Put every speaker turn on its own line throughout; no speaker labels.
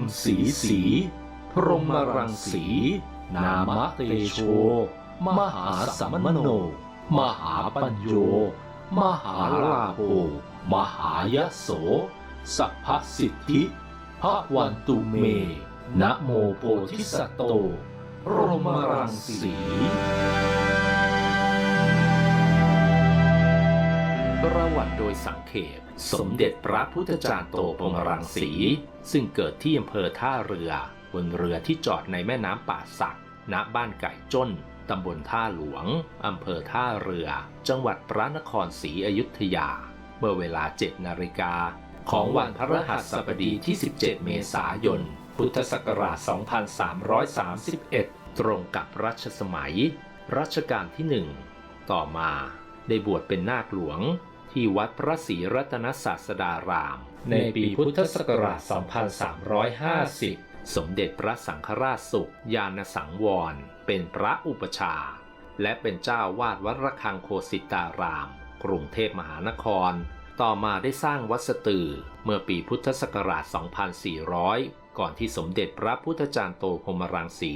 มสีสีพรหมรังสี นามะเตโช มหาสัมมโน มหาปัญโย มหาลาโภมหายโส สัพพสิทธิพระวันตุเม นะโมโพธิสัตโตพรหมรังสี ประวัติโดยสังเขปสมเด็จพระพุทธจารย์โตพรหมรังสี ซึ่งเกิดที่อำเภอท่าเรือบนเรือที่จอดในแม่น้ำป่าสัก ณบ้านไก่จ้นตำบลท่าหลวง อำเภอท่าเรือ จังหวัดพระนครศรีอยุธยา เมื่อเวลา 7 นาฬิกา ของวันพฤหัสบดีที่ 17 เมษายน พุทธศักราช 2331 ตรงกับรัชสมัย รัชกาลที่1ต่อมาได้บวชเป็นนาคหลวง ที่วัดพระศรีรัตนศาสดาราม ในปีพุทธศักราช 2350 สมเด็จพระสังฆราชสุขยานสังวร เป็นพระอุปชา และเป็นเจ้าวาดวัดระฆังโคสิตาราม กรุงเทพมหานคร ต่อมาได้สร้างวัดสตือเมื่อปีพุทธศักราช 2400 ก่อนที่สมเด็จพระพุทธจารย์โตพรมรังสี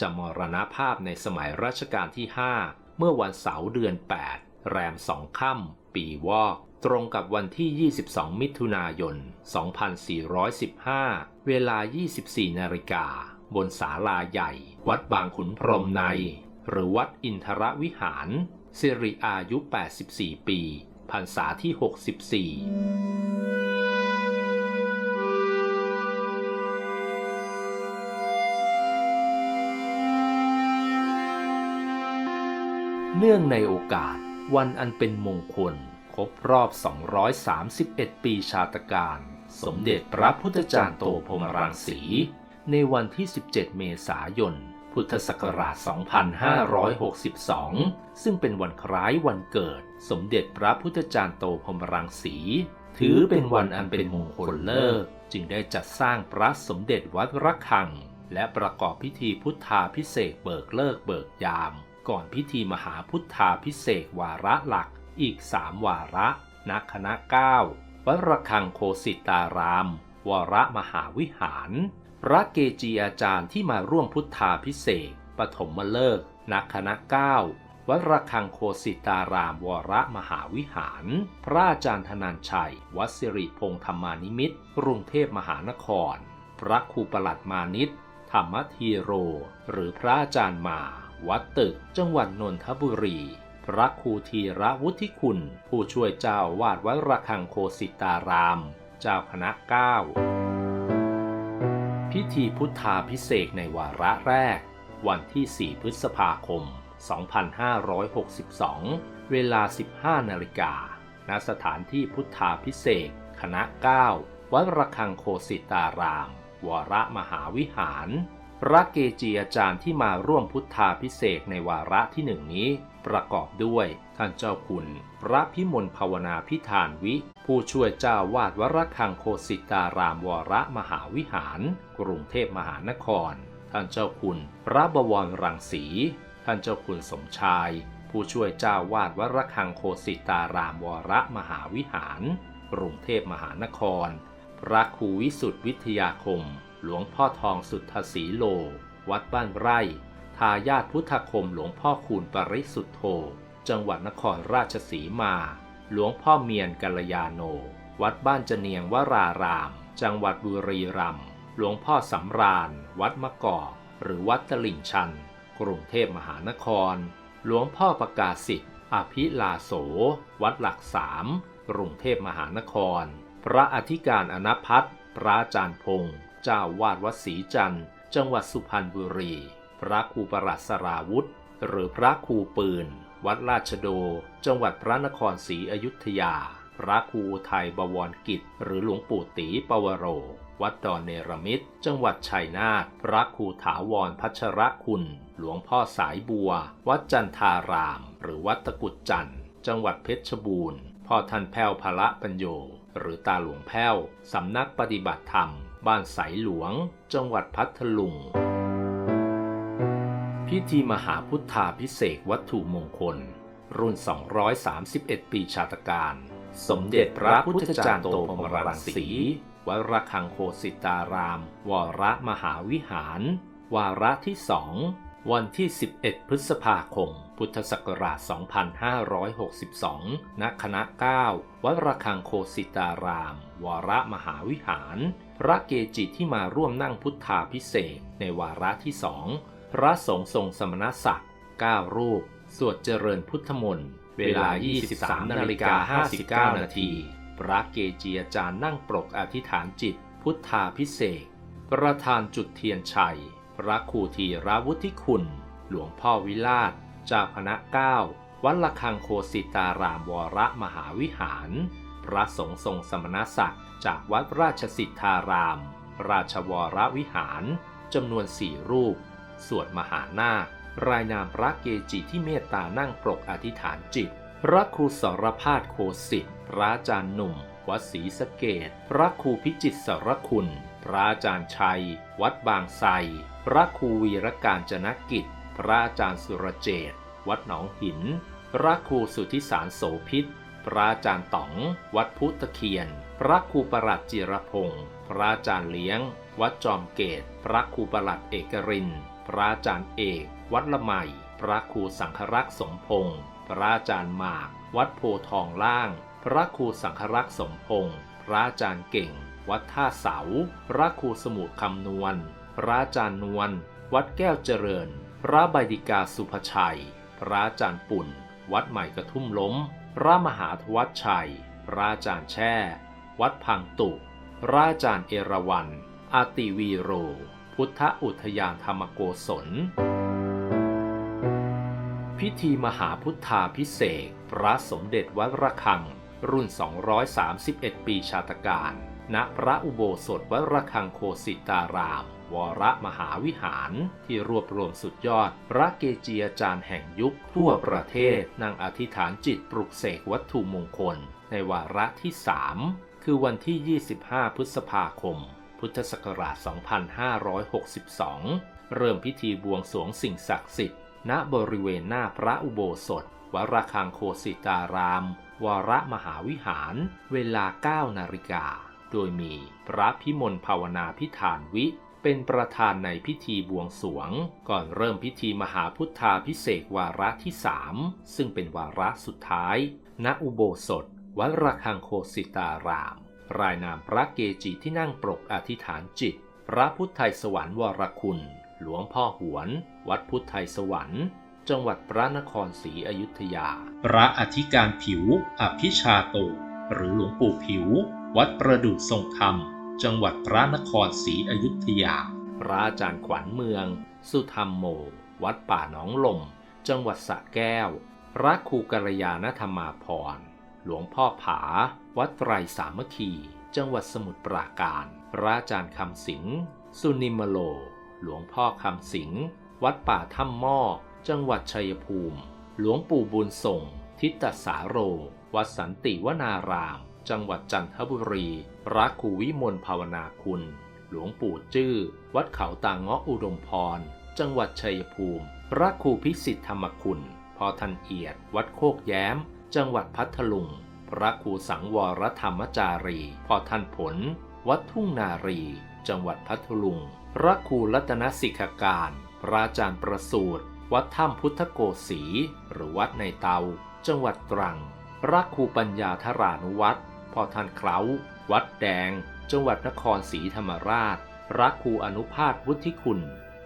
จะมรณภาพในสมัยรัชกาลที่ 5 เมื่อวันเสาร์เดือน 8 แรมสองค่ำ ปีวอก ตรงกับวันที่ 22 มิถุนายน 2415 เวลา 24 นาฬิกา บนศาลาใหญ่ วัดบางขุนพรมใน หรือวัดอินทรวิหาร สิริอายุ 84 ปีพรรษาที่ 64เนื่องในโอกาส วันอันเป็นมงคล ครบรอบ 231 ปีชาตการ สมเด็จพระพุทธจารย์โตพรมรังสี ในวันที่ 17 เมษายน พุทธศักราช 2562 ซึ่งเป็นวันคล้ายวันเกิด สมเด็จพระพุทธจารย์โตพรมรังสี ถือเป็นวันอันเป็นมงคลเลิกจึงได้จัดสร้างพระสมเด็จวัดระฆัง และประกอบพิธีพุทธาพิเศษเบิกเลิกเบิกยาม ก่อนพิธีมหาพุทธาพิเศษวาระหลักอีกสามวาระณคณะเก้าวัดระฆังโคสิตาราม วรมหาวิหาร พระเกจิอาจารย์ที่มาร่วมพุทธาพิเศษปฐมฤกษ์ณคณะเก้าวัดระฆังโคสิตาราม วรมหาวิหาร พระอาจารย์ธนันชัยวัสิริพงษ์ธรรมานิมิตรกรุงเทพมหานคร พระครูประหลัดมานิตธรรมธีโร หรือพระอาจารย์มา วัดตึกจังหวัดนนทบุรี พระครูธีระวุฒิคุณ ผู้ช่วยเจ้าวาดวัดระฆังโคสิตาราม เจ้าคณะเก้าพิธีพุทธาพิเศษในวาระแรก วันที่ 4 พฤษภาคม 2562 เวลา 15 นาฬิกา ณ สถานที่พุทธาพิเศษ คณะ 9 วัดระฆังโคสิตาราม วรมหาวิหาร พระเกจิอาจารย์ที่มาร่วมพุทธาพิเศษในวาระที่หนึ่งนี้ ประกอบด้วย ท่านเจ้าคุณ พระพิมลภาวนาพิธานวิ ผู้ช่วยเจ้าวาดวระฆังโคสิตารามวรมหาวิหาร กรุงเทพมหานคร ท่านเจ้าคุณ พระบวรรังสี ท่านเจ้าคุณสมชาย ผู้ช่วยเจ้าวาดวระฆังโคสิตารามวรมหาวิหาร กรุงเทพมหานคร พระครูวิสุทธิวิทยาคม หลวงพ่อทองสุทธสีโล วัดบ้านไร่ ทายาทพุทธคมหลวงพ่อคูณปริสุทธโธ จังหวัดนครราชสีมา หลวงพ่อเมียนกัลยาโน วัดบ้านเจเนียงวราราม จังหวัดบุรีรัมย์ หลวงพ่อสำราญ วัดมะกอก หรือวัดตลิ่งชัน กรุงเทพมหานคร หลวงพ่อประกาศสิทธิ์อภิลาโส วัดหลักสามกรุงเทพมหานคร พระอธิการอนพัฒน์พระอาจารย์พงษ์ เจ้าวาดวัดศรีจันทร์ จังหวัดสุพรรณบุรี พระครูประหลัดสราวุธ หรือพระครูปืน วัดราชโด จังหวัดพระนครศรีอยุธยา พระครูไทยบวรกิจ หรือหลวงปู่ตีปวโร วัดดอนเนรมิตร จังหวัดชัยนาท พระครูถาวรพัชรคุณ หลวงพ่อสายบัว วัดจันทาราม หรือวัดตะกุดจันทร์ จังหวัดเพชรบูรณ์พ่อท่านแพ้วพละปัญโยหรือตาหลวงแพ้ว สำนักปฏิบัติธรรม บ้านสายหลวง จังหวัดพัทลุง พิธีมหาพุทธาพิเศษวัตถุมงคล รุ่น 231 ปีชาตการ สมเด็จพระพุทธจารย์โตพรมรังสีวัดระฆังโคสิตาราม วรมหาวิหาร วาระที่สอง วันที่ 11 พฤษภาคม พุทธศักราช 2562 ณ คณะ 9 วัดระฆังโคสิตาราม วรมหาวิหาร พระเกจิที่มาร่วมนั่งพุทธาพิเศษในวาระที่สอง พระสงฆ์ทรงสมณศักดิ์ 9 รูป สวดเจริญพุทธมนต์ เวลา 23 นาฬิกา 59 นาที พระเกจิอาจารย์นั่งปรกอธิษฐานจิต พุทธาพิเศษ ประธานจุดเทียนชัย ระครูธีรวุฒิคุณ หลวงพ่อวิลาศเจ้าคณะเก้าวัดละคังโคสิตารามวรมหาวิหาร พระสงฆ์ทรงสมณศักดิ์จากวัดราชสิทธาราม ราชวรวิหารจำนวนสี่รูป สวดมหานาครายนามพระเกจิที่เมตตานั่งปรกอธิษฐานจิต พระครูสรพาสโคสิทธิ์พระอาจารย์หนุ่ม วัดศรีสะเกดพระครูพิจิตรสรคุณ พระอาจารย์ชัย วัดบางไทร พระครูวีรการจนกิจ พระอาจารย์สุรเจต วัดหนองหิน พระครูสุทธิสารโสพิษ พระอาจารย์ต๋อง วัดพุทธเคียน พระครูประหลัดจิรพงศ์ พระอาจารย์เลี้ยง วัดจอมเกต พระครูประหลัดเอกรินทร์พระอาจารย์เอก วัดละไมพระครูสังฆรักษ์สมพงศ์ พระอาจารย์หมาก วัดโพทองล่าง พระครูสังฆรักษ์สมพงศ์ พระอาจารย์เก่ง วัดท่าเสา พระครูสมุทรคำนวณ พระอาจารย์นวล วัดแก้วเจริญ พระใบดิกาสุภชัย พระอาจารย์ปุ่น วัดใหม่กระทุ่มล้ม พระมหาทวัชชัย พระอาจารย์แช่ วัดพังตุ พระอาจารย์เอราวัน อาติวีโร พุทธอุทยานธรรมโกศล พิธีมหาพุทธาพิเศษพระสมเด็จวัดระฆัง รุ่น 231 ปีชาตการ ณ พระอุโบสถวัดระฆังโคสิตาราม วรมหาวิหาร ที่รวบรวมสุดยอด พระเกจิอาจารย์แห่งยุคทั่วประเทศนั่งอธิษฐานจิตปลุกเสกวัตถุมงคล ในวาระที่ 3 คือวันที่ 25 พฤษภาคม พุทธศักราช 2562 เริ่มพิธีบวงสรวงสิ่งศักดิ์สิทธิ์ณบริเวณหน้าพระอุโบสถวรคังโคสิตาราม วรมหาวิหาร เวลา 9 นาฬิกา โดยมีพระพิมลภาวนาพิธานวิ เป็นประธานในพิธีบวงสวง ก่อนเริ่มพิธีมหาพุทธาพิเศษวาระที่3ซึ่งเป็นวาระสุดท้าย ณอุโบสถ วัดระฆังโคสิตาราม รายนามพระเกจิที่นั่งปรกอธิษฐานจิต พระพุทธไทยสวรรค์วรคุณ หลวงพ่อหวน วัดพุทธไทยสวรรค์จังหวัดพระนครศรีอยุธยา พระอธิการผิว อภิชาโต หรือหลวงปู่ผิว วัดประดุษทรงธรรม จังหวัดพระนครศรีอยุธยา พระอาจารย์ขวัญเมือง สุธรรมโม วัดป่าหนองลม จังหวัดสระแก้ว พระครูกัลยาณธรรมาพร หลวงพ่อผา วัดไตรสามัคคี จังหวัดสมุทรปราการ พระอาจารย์คำสิงห์สุนิมโล หลวงพ่อคำสิงห์วัดป่าถ้ำหม้อ จังหวัดชัยภูมิ หลวงปู่บุญส่ง ทิตสาโร วัดสันติวนาราม จังหวัดจันทบุรีพระครูวิมลภาวนาคุณ หลวงปู่จื้อ วัดเขาตางเงาะอุดมพร จังหวัดชัยภูมิ พระครูพิสิทธธรรมคุณ พอทันเอียด วัดโคกแย้ม จังหวัดพัทลุง พระครูสังวรธรรมจารี พอท่านผล วัดทุ่งนารี จังหวัดพัทลุง พระครูรัตนสิกขาการ พระอาจารย์ประสูตรวัดถ้ำพุทธโกศีหรือวัดในเตา จังหวัดตรังพระครูปัญญาธรานุวัตร พ่อท่านเคล้าวัดแดง จังหวัดนครศรีธรรมราช พระครูอนุภาสวุฒิคุณ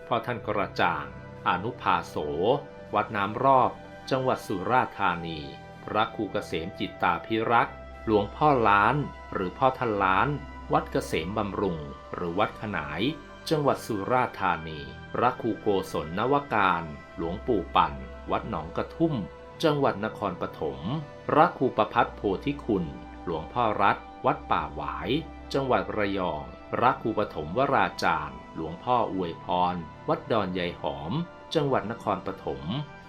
พ่อท่านกระจ่าง อนุภาโส วัดน้ำรอบ จังหวัดสุราษฎร์ธานี พระครูเกษมจิตตาพิรักษ์ หลวงพ่อล้าน หรือพ่อท่านล้าน วัดเกษมบำรุง หรือวัดขนาย จังหวัดสุราษฎร์ธานี พระครูโกศลนวการ หลวงปู่ปั่น วัดหนองกระทุ่ม จังหวัดนครปฐม พระครูประพัฒโพธิคุณ หลวงพ่อรัฐ วัดป่าหวาย จังหวัดระยอง พระครูปฐมวราจารย์ หลวงพ่ออวยพร วัดดอนใยหอม จังหวัดนครปฐม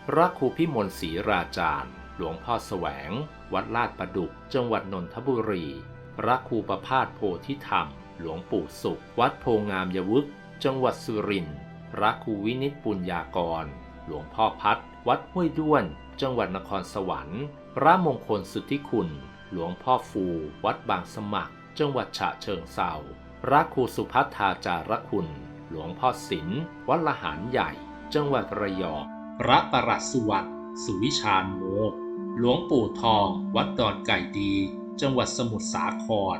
พระครูพิมลศรีราจารย์ หลวงพ่อแสวง วัดลาดประดุก จังหวัดนนทบุรี พระครูประพาสโพธิธรรม หลวงปู่สุข วัดโพงามยวึกจังหวัดสุรินทร์ พระครูวินิจปุญญากร หลวงพ่อพัด วัดห้วยด้วน จังหวัดนครสวรรค์ พระมงคลสุทธิคุณ หลวงพ่อฟูวัดบางสมัคร
จังหวัดฉะเชิงเซาพระครูสุพัฒาจารคุณ หลวงพ่อศิลวัดละหารใหญ่ จังหวัดระยองพระประหลัดสุวัตสุวิชาญโมหลวงปู่ทอง วัดดอนไก่ดี จังหวัดสมุทรสาคร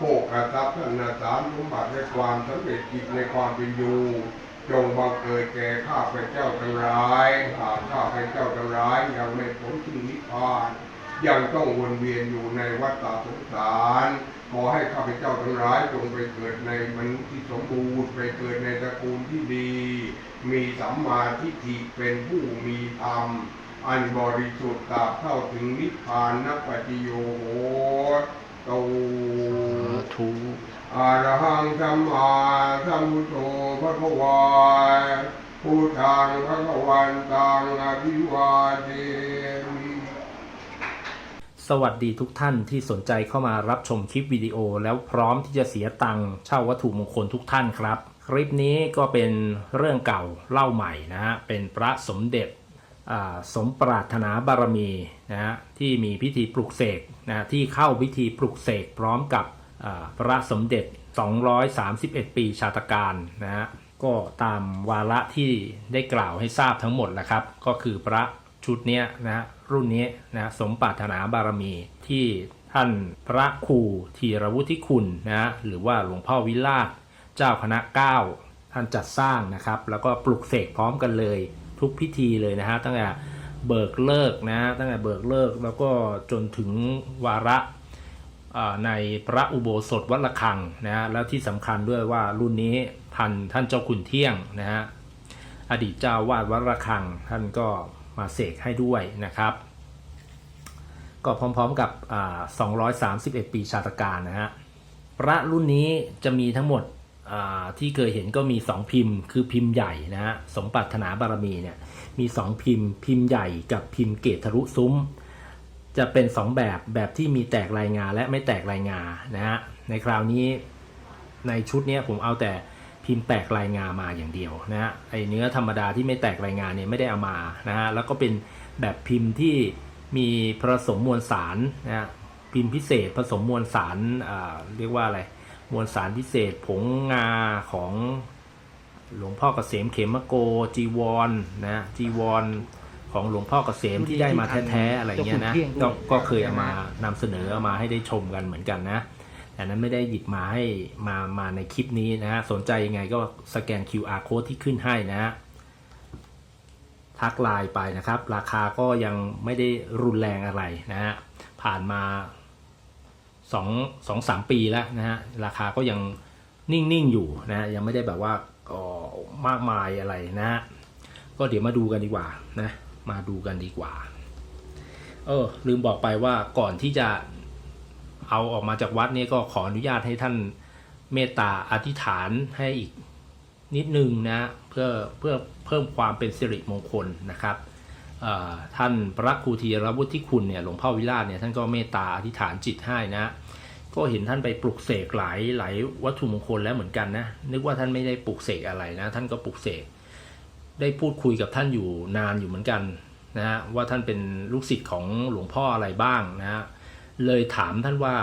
โภคทรัพย์ธนสารสมบัติและความสำเร็จกิจในความเป็นอยู่จงบังเกิดแก่ข้าพเจ้าทั้งหลายหากข้าพเจ้าทั้งหลายยังไม่พ้นถึงนิพพาน ยังต้องวนเวียนอยู่ในวัฏฏสงสาร ขอให้ข้าพเจ้าทั้งหลายจงไปเกิดในมนุษย์ที่สมบูรณ์ไปเกิดในตระกูลที่ดี มีสัมมาทิฏฐิเป็นผู้มีธรรม อันบริสุทธิ์ตราบเข้าถึงนิพพานนัปฏิโย โหตู
ทุ
อะระหังสัมมาสัมพุทโธพระควาพุทธังพระกวันตังอภิวาเทมิ
สวัสดีทุกท่านที่สนใจเข้ามารับชมคลิปวิดีโอแล้วพร้อมที่จะเสียตังค์เช่าวัตถุมงคลทุกท่านครับ คลิปนี้ก็เป็นเรื่องเก่าเล่าใหม่นะฮะเป็นพระสมเด็จอ่า สมปรารถนาบารมีนะฮะที่มีพิธีปลุกเสกนะที่เข้าพิธีปลุกเสกพร้อมกับพระสมเด็จ 231 ปีชาตการนะฮะก็ตามวาระที่ได้กล่าวให้ทราบทั้งหมดแหละครับ ก็คือพระชุดนี้นะรุ่นนี้นะสมปรารถนาบารมีที่ท่านพระครูธีรวุฒิคุณนะฮะหรือว่าหลวงพ่อวิลาศเจ้าคณะเก้าท่านจัดสร้างนะครับ แล้วก็ปลุกเสกพร้อมกันเลย ทุกพิธีเลยนะฮะตั้งแต่เบิกเลิกนะฮะตั้งแต่เบิกเลิกแล้วก็จนถึงวาระในพระอุโบสถวัดระฆังนะฮะแล้วที่สำคัญด้วยว่ารุ่นนี้ทันท่านเจ้าขุนเที่ยงนะฮะอดีตเจ้าวาดวัดระฆังท่านก็มาเสกให้ด้วยนะครับ ก็พร้อมๆกับ 231 ปีชาตการนะฮะพระรุ่นนี้จะมีทั้งหมด ที่เคยเห็นก็มี 2 พิมพ์ คือพิมพ์ใหญ่นะฮะสมปรารถนาบารมีเนี่ยมี 2 พิมพ์พิมพ์ใหญ่กับพิมพ์เกตทะลุซุ้ม จะเป็น 2 แบบแบบที่มีแตกรายงานและไม่แตกรายงานนะฮะในคราวนี้ในชุดนี้ผมเอาแต่พิมพ์แตกรายงานมาอย่างเดียวนะฮะไอเนื้อธรรมดาที่ไม่แตกรายงานเนี่ยไม่ได้เอามานะฮะแล้วก็เป็นแบบพิมพ์ที่มีผสมมวลสารนะฮะพิมพ์พิเศษผสมมวลสารเรียกว่าอะไร มวลสารพิเศษ ผงงาของหลวงพ่อเกษมเขมโกจีวรนะจีวรของหลวงพ่อเกษมที่ได้มาแท้ๆอะไรเงี้ยนะก็ก็เคยเอามานำเสนอเอามาให้ได้ชมกันเหมือนกันนะแต่นั้นไม่ได้หยิบมาให้มามาในคลิปนี้นะฮะสนใจยังไงก็สแกน QR code ที่ขึ้นให้นะฮะทักไลน์ไปนะครับ ราคาก็ยังไม่ได้รุนแรงอะไรนะฮะผ่านมา สองสองสามปีแล้วนะฮะราคาก็ยังนิ่งๆอยู่นะยังไม่ได้แบบว่าก็มากมายอะไรนะฮะก็เดี๋ยวมาดูกันดีกว่านะ มาดูกันดีกว่า เออ ลืมบอกไปว่าก่อนที่จะเอาออกมาจากวัดนี้ก็ขออนุญาตให้ท่านเมตตาอธิษฐานให้อีกนิดนึงนะ เพื่อเพื่อเพิ่มความเป็นสิริมงคลนะครับ ท่านพระครูธีรวุฒิคุณเนี่ยหลวงพ่อวิราชเนี่ยท่านก็เมตตาอธิษฐานจิตให้นะ ก็เห็นท่านไปปลุกเสกหลายหลายวัตถุมงคลแล้วเหมือนกันนะนึกว่าท่านไม่ได้ปลุกเสกอะไรนะ ท่านก็ปลุกเสกได้พูดคุยกับท่านอยู่นานอยู่เหมือนกันนะฮะว่าท่านเป็นลูกศิษย์ของหลวงพ่ออะไรบ้างนะฮะเลยถามท่านว่า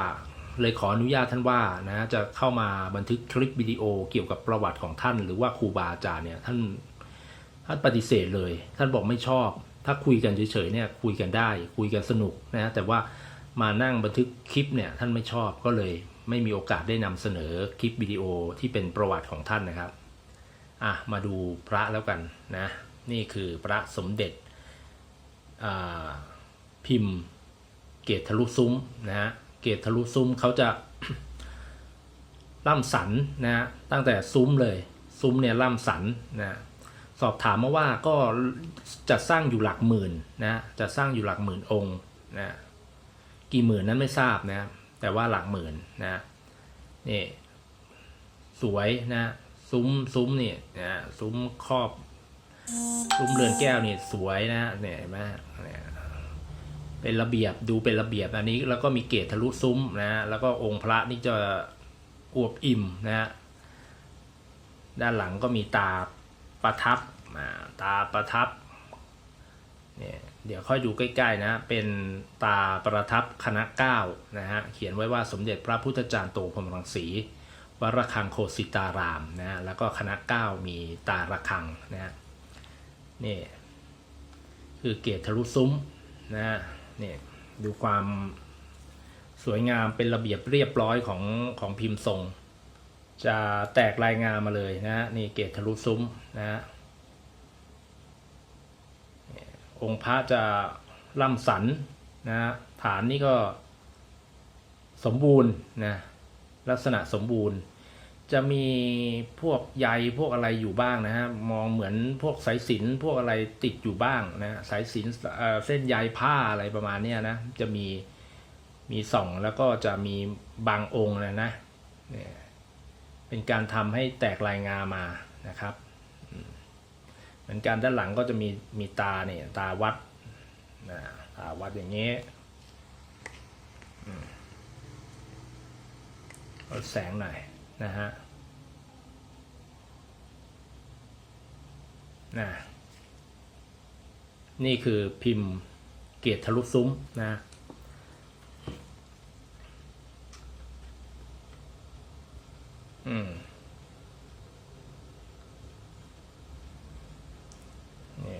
เลยขออนุญาตท่านว่านะจะเข้ามาบันทึกคลิปวิดีโอเกี่ยวกับประวัติของท่าน หรือว่าครูบาอาจารย์เนี่ยท่านท่านปฏิเสธเลย ท่านบอกไม่ชอบ ถ้าคุยกันเฉยๆเนี่ยคุยกันได้ คุยกันสนุกนะแต่ว่ามานั่งบันทึกคลิปเนี่ยท่านไม่ชอบก็เลยไม่มีโอกาสได้นำเสนอคลิปวิดีโอที่เป็นประวัติของท่านนะครับอะมาดูพระแล้วกันนะนี่คือพระสมเด็จพิมพ์เกตทะลุซุ้มนะฮะเกตทะลุซุ้มเขาจะล่ำสันนะฮะตั้งแต่ซุ้มเลยซุ้มเนี่ยล่ำสันนะ สอบถามมาว่าก็จะสร้างอยู่หลักหมื่นนะจะสร้างอยู่หลักหมื่นองค์นะกี่หมื่นนั้นไม่ทราบนะ แต่ว่าหลักหมื่นนะนี่สวยนะ ซุ้มซุ้มนี่นะซุ้มครอบ ซุ้มเรือนแก้วนี่สวยนะเนี่ยเห็นไหมเนี่ยเป็นระเบียบดูเป็นระเบียบอันนี้แล้วก็มีเกตทะลุซุ้มนะแล้วก็องค์พระนี่จะอวบอิ่มนะด้านหลังก็มีตา ประทับอ่าตาประทับเนี่ยเดี๋ยวค่อยดูใกล้ๆนะ เป็นตาประทับคณะเก้านะฮะเขียนไว้ว่าสมเด็จพระพุทธจารย์โตพรมรังสีวรคังโคสิตารามนะฮะแล้วก็คณะเก้ามีตาระคังนะฮะนี่คือเกตทะลุซุ้มนะฮะนี่ดูความสวยงามเป็นระเบียบเรียบร้อยของของพิมพ์ทรง จะแตกรายงานมาเลยนะฮะนี่เกตทะลุซุ้มนะฮะองค์พระจะล่ำสันนะฐานนี่ก็สมบูรณ์นะลักษณะสมบูรณ์ จะมีพวกใยพวกอะไรอยู่บ้างนะฮะมองเหมือนพวกสายสินพวกอะไรติดอยู่บ้างนะสายสินเเส้นใยผ้าอะไรประมาณนี้นะจะมีมีส่องแล้วก็จะมีบางองค์นะนะเนี่ย เป็นการทำให้แตกลายงามานะครับเหมือนกันด้านหลังก็จะมีมีตาเนี่ยตาวัดนะตาวัดอย่างนี้ลดแสงหน่อยนะฮะนะนี่คือพิมพ์เกียรติทะลุซุ้มนะ อืมนี่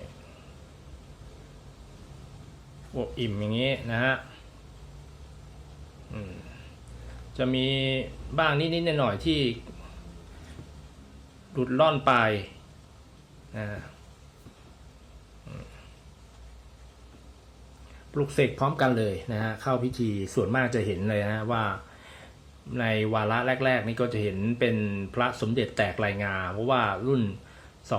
อวบอิ่มอย่างนี้นะฮะจะมีบ้างนิดๆหน่อยๆที่หลุดล่อนไปนะปลุกเสกพร้อมกันเลยนะฮะเข้าพิธีส่วนมากจะเห็นเลยนะว่า ในวาระแรก ๆ นี่ก็จะเห็นเป็นพระสมเด็จแตกลายงา เพราะว่ารุ่น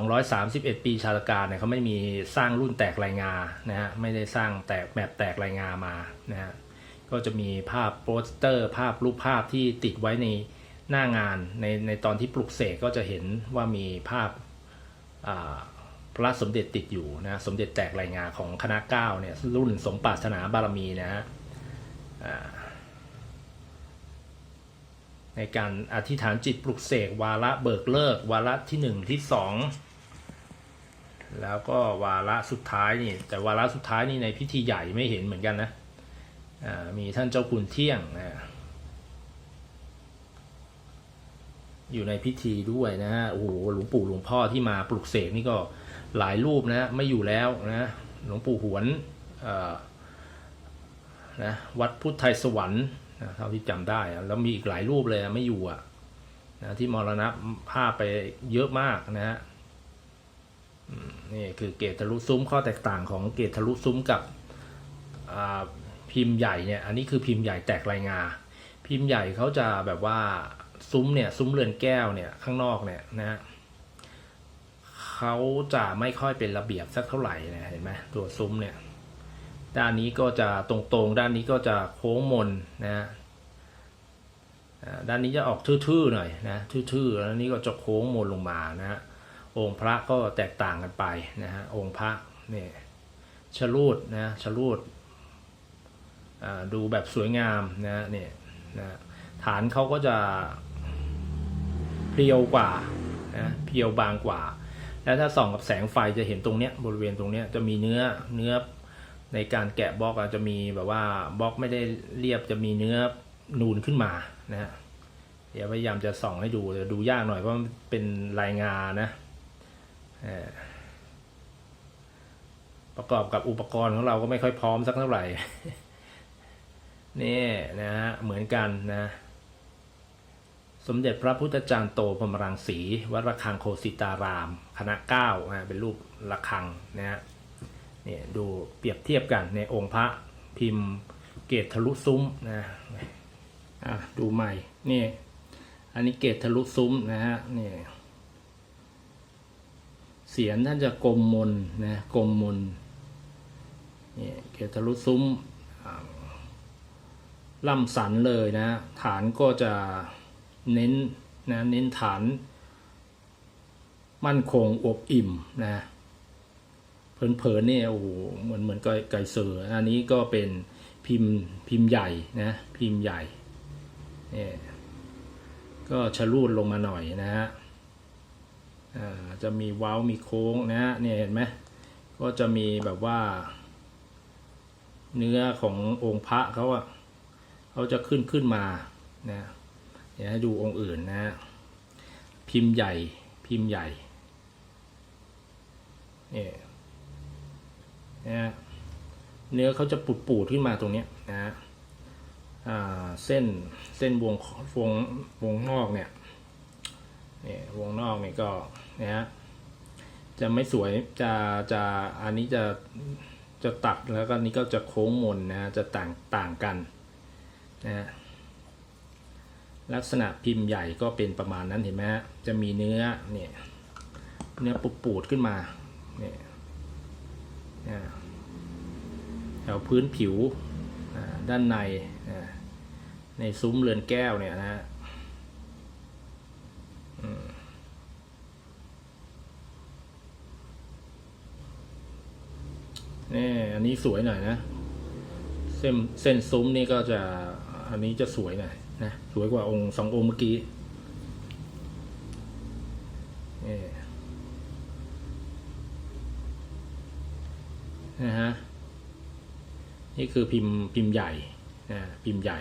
231 ปีชาลกาเนี่ยเขาไม่มีสร้างรุ่นแตกลายงานะฮะไม่ได้สร้างแตกแบบแตกลายงามานะฮะก็จะมีภาพโปสเตอร์ ภาพรูปภาพที่ติดไว้ในหน้างานในในตอนที่ปลุกเสกก็จะเห็นว่ามีภาพาพระสมเด็จติดอยู่นะสมเด็จแตกรายงานของคณะเก้าเนี่ยรุ่นสมปรารถนาบารมีนะฮะ ในการอธิษฐานจิตปลุกเสกวาระเบิกเลิก วาระที่หนึ่งที่สองแล้วก็วาระสุดท้ายนี่แต่วาระสุดท้ายนี่ในพิธีใหญ่ไม่เห็นเหมือนกันนะมีท่านเจ้าคุณเที่ยงนะอยู่ในพิธีด้วยนะฮะโอ้โหหลวงปู่หลวงพ่อที่มาปลุกเสกนี่ก็หลายรูปนะไม่อยู่แล้วนะหลวงปู่หวนนะวัดพุทธไทยสวรรค์ นะเท่าที่จำได้แล้วมีอีกหลายรูปเลยไม่อยู่อะนะที่มรณะภาพไปเยอะมากนะฮะนี่คือเกตทะลุซุ้มข้อแตกต่างของเกตทะลุซุ้มกับพิมพ์ใหญ่เนี่ย อันนี้คือพิมพ์ใหญ่แตกลายงา พิมพ์ใหญ่เขาจะแบบว่าซุ้มเนี่ยซุ้มเรือนแก้วเนี่ยข้างนอกเนี่ยนะฮะเขาจะไม่ค่อยเป็นระเบียบสักเท่าไหร่นะเห็นไหมตัวซุ้มเนี่ย ด้านนี้ก็จะตรงๆ ด้านนี้ก็จะโค้งมนนะฮะด้านนี้จะออกทื่อๆหน่อยนะทื่อๆแล้วนี้ก็จะโค้งมนลงมานะฮะองค์พระก็แตกต่างกันไปนะฮะองค์พระเนี่ยชลูดนะชลูดอ่าดูแบบสวยงามนะเนี่ยนะฐานเขาก็จะเพรียวกว่านะเพรียวบางกว่า แล้วถ้าส่องกับแสงไฟจะเห็นตรงเนี้ยบริเวณตรงเนี้ยจะมีเนื้อเนื้อ ในการแกะบล็อกอาจจะมีแบบว่าบล็อกไม่ได้เรียบจะมีเนื้อนูนขึ้นมานะฮะเดี๋ยวพยายามจะส่องให้ดูแต่ดูยากหน่อยเพราะมันเป็นลายงานะประกอบกับอุปกรณ์ของเราก็ไม่ค่อยพร้อมสักเท่าไหร่นี่นะฮะเหมือนกันนะ สมเด็จพระพุทธจารย์โตพรมรังสีวัดระฆังโคสิตาราม คณะเก้านะเป็นรูประฆังนะฮะ นี่ดูเปรียบเทียบกันในองค์พระพิมพ์เกตทะลุซุ้มนะอะดูใหม่นี่อันนี้เกตทะลุซุ้มนะฮะนี่เสียนท่านจะกลมมนนะกลมมนนี่เกตทะลุซุ้มล่ำสันเลยนะ ฐานก็จะเน้นนะเน้นฐาน มั่นคงอบอิ่มนะ เพลินๆเนี่ยโอ้โหเหมือนเหมือนไก่ไก่เสืออันนี้ก็เป็นพิมพ์พิมพ์ใหญ่นะพิมพ์ใหญ่เนี่ยก็ชะลูดลงมาหน่อยนะฮะจะมีเว้ามีโค้งนะฮะเนี่ยเห็นไหมก็จะมีแบบว่า เนื้อขององค์พระเขาอะเขาจะขึ้นขึ้นมานะเดี๋ยวให้ดูองค์อื่นนะฮะพิมพ์ใหญ่พิมพ์ใหญ่เนี่ย นะเนื้อเขาจะปูดปูดๆขึ้นมาตรงนี้นะฮะเส้นเส้นวงวงวงนอกเนี่ยเนี่ยวงนอกเนี่ยก็นะฮะจะไม่สวยจะจะอันนี้จะจะตัดแล้วก็นี้ก็จะโค้งมนนะจะต่างต่างกันนะฮะลักษณะพิมพ์ใหญ่ก็เป็นประมาณนั้นเห็นไหมฮะจะมีเนื้อเนี่ยเนื้อปูปูดๆขึ้นมาเนี่ย ถวพื้นผิวด้านในในซุ้มเรือนแก้วเนี่ยนะฮะนี่อันนี้สวยหน่อยนะ เส้นเส้นซุ้มนี่ก็จะอันนี้จะสวยหน่อยนะสวยกว่าองค์สององค์เมื่อกี้นี่นะฮะ นี่คือพิมพ์พิมพ์ใหญ่นะพิมพ์ใหญ่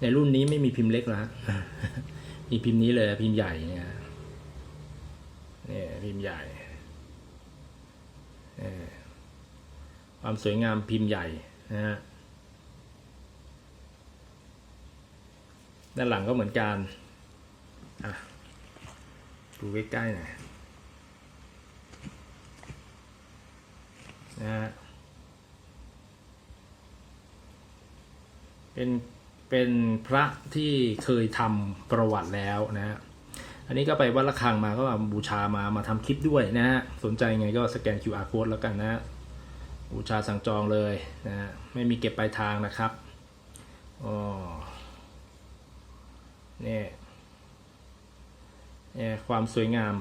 ในรุ่นนี้ไม่มีพิมพ์เล็กแล้วมีพิมพ์นี้เลยพิมพ์ใหญ่เนี่ยนี่พิมพ์ใหญ่ความสวยงามพิมพ์ใหญ่นะฮะด้านหลังก็เหมือนกันอะดูใกล้ๆหน่อยนะฮะ เป็นเป็นพระที่เคยทำประวัติแล้วนะฮะอันนี้ก็ไปวัดระฆังมาก็มาบูชามามาทำคลิปด้วยนะฮะสนใจไงก็สแกน QR code แล้วกันนะฮะบูชาสั่งจองเลยนะฮะไม่มีเก็บปลายทางนะครับอ๋อเนี่ยเนี่ยความสวยงาม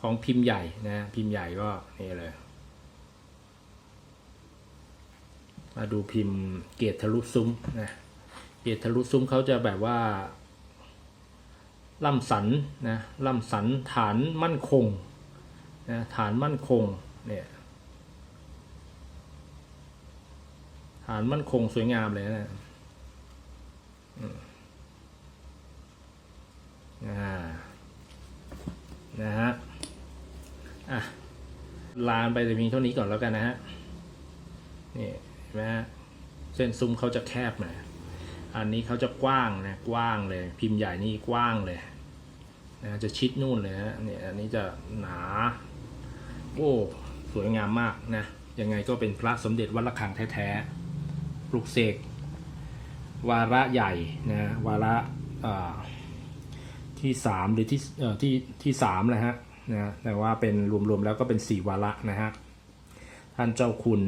ของพิมพ์ใหญ่นะพิมพ์ใหญ่ก็นี่เลย มาดูพิมพ์เกตทะลุซุ้มนะเกตทะลุซุ้มเขาจะแบบว่าล่ำสันนะล่ำสันฐานมั่นคงนะฐานมั่นคงเนี่ยฐานมั่นคงสวยงามเลยนะอ่านะฮะอะลานไปแต่เพียงเท่านี้ก่อนแล้วกันนะฮะนี่ นไหมฮะเส้นซุ้มเขาจะแคบหน่อยอันนี้เขาจะกว้างนะกว้างเลย พิมพ์ใหญ่นี่กว้างเลยนะจะชิดนู่นเลยฮะเนี่ยอันนี้จะหนาโอ้สวยงามมากนะยังไงก็เป็นพระสมเด็จวัดระฆังแท้ๆปลุกเสกวาระใหญ่นะวาระาที่สามหรือที่ที่ที่สามนะฮะนะแต่ว่าเป็นรวมๆแล้วก็เป็นสี่วาระนะฮะท่านเจ้าคุณ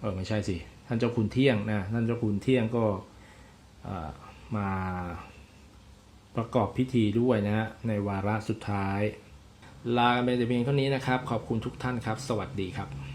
เออไม่ใช่สิ ท่านเจ้าคุณเที่ยงนะท่านเจ้าคุณเที่ยงก็มาประกอบพิธีด้วยนะฮะในวาระสุดท้าย ลากันไปแต่เพียงเท่านี้นะครับ ขอบคุณทุกท่านครับ สวัสดีครับ